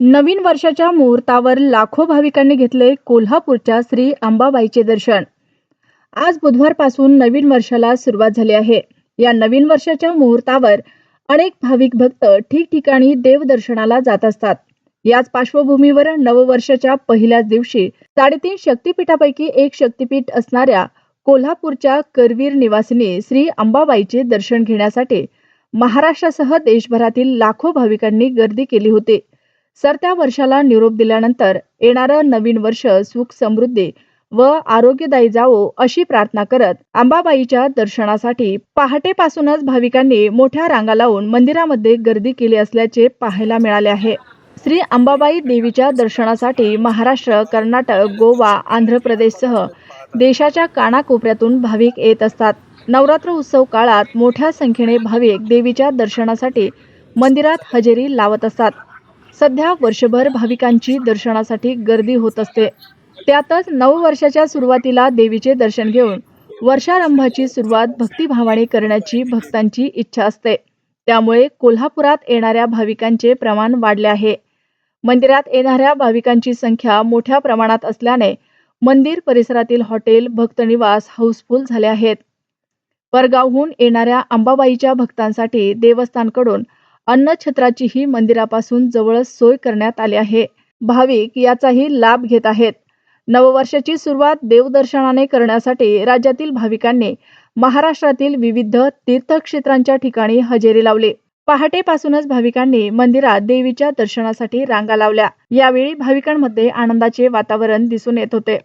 नवीन वर्षाच्या मुहूर्तावर लाखो भाविकांनी घेतले कोल्हापूरच्या श्री अंबाबाईचे दर्शन. आज बुधवारपासून नवीन वर्षाला सुरुवात झाली आहे. या नवीन वर्षाच्या मुहूर्तावर अनेक भाविक भक्त ठिकठिकाणी देवदर्शनाला जात असतात. याच पार्श्वभूमीवर नववर्षाच्या पहिल्याच दिवशी साडेतीन शक्तिपीठापैकी एक शक्तिपीठ असणाऱ्या कोल्हापूरच्या करवीर निवासिनी श्री अंबाबाईचे दर्शन घेण्यासाठी महाराष्ट्रासह देशभरातील लाखो भाविकांनी गर्दी केली होती. सरत्या वर्षाला निरोप दिल्यानंतर येणारं नवीन वर्ष सुख समृद्धी व आरोग्यदायी जावो अशी प्रार्थना करत अंबाबाईच्या दर्शनासाठी पहाटेपासूनच भाविकांनी मोठ्या रांगा लावून मंदिरामध्ये गर्दी केली असल्याचे पाहायला मिळाले आहे. श्री अंबाबाई देवीच्या दर्शनासाठी महाराष्ट्र कर्नाटक गोवा आंध्र प्रदेशसह देशाच्या कानाकोपऱ्यातून भाविक येत असतात. नवरात्र उत्सव काळात मोठ्या संख्येने भाविक देवीच्या दर्शनासाठी मंदिरात हजेरी लावत असतात. सध्या वर्षभर भाविकांची दर्शनासाठी गर्दी होत असते. त्यातच नववर्षाच्या सुरुवातीला देवीचे दर्शन घेऊन वर्षारंभाची सुरुवात भक्तिभावाने करण्याची भक्तांची इच्छा असते. त्यामुळे कोल्हापुरात येणाऱ्या भाविकांचे प्रमाण वाढले आहे. मंदिरात येणाऱ्या भाविकांची संख्या मोठ्या प्रमाणात असल्याने मंदिर परिसरातील हॉटेल भक्तनिवास हाऊसफुल झाले आहेत. परगावहून येणाऱ्या अंबाबाईच्या भक्तांसाठी देवस्थानकडून अन्नछत्राचीही मंदिरापासून जवळच सोय करण्यात आली आहे. भाविक याचाही लाभ घेत आहेत. नववर्षाची सुरुवात देवदर्शनाने करण्यासाठी राज्यातील भाविकांनी महाराष्ट्रातील विविध तीर्थक्षेत्रांच्या ठिकाणी हजेरी लावली. पहाटेपासूनच भाविकांनी मंदिरात देवीच्या दर्शनासाठी रांगा लावल्या. यावेळी भाविकांमध्ये आनंदाचे वातावरण दिसून येत होते.